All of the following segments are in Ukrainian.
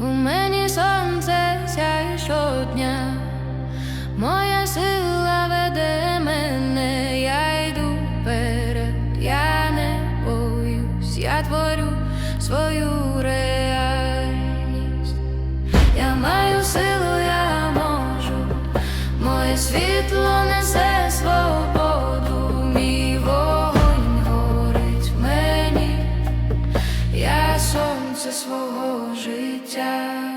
У мені сонце сяє щодня, моя сила веде мене, я йду вперед, я не боюсь, я творю свою реальність. Я маю силу, я можу, моє світло життя.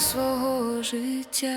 Свого життя.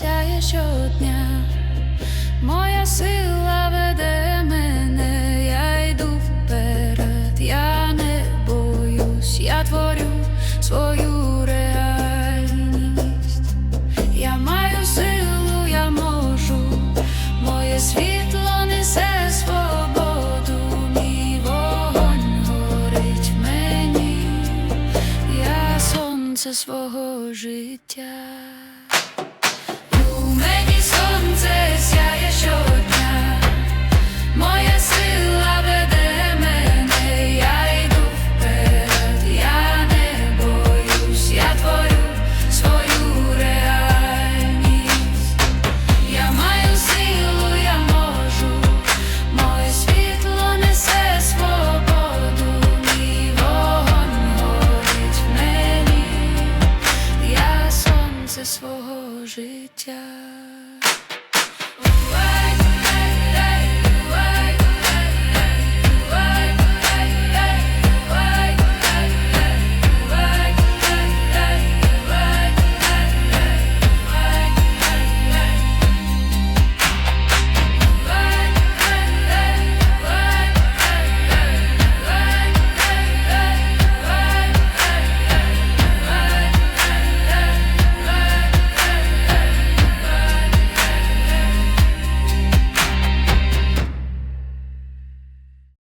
Сяє щодня, моя сила веде мене, я йду вперед, я не боюсь, я творю свою реальність. Я маю силу, я можу, моє світло несе свободу, мій вогонь горить мені, я сонце свого життя. місце свого життя.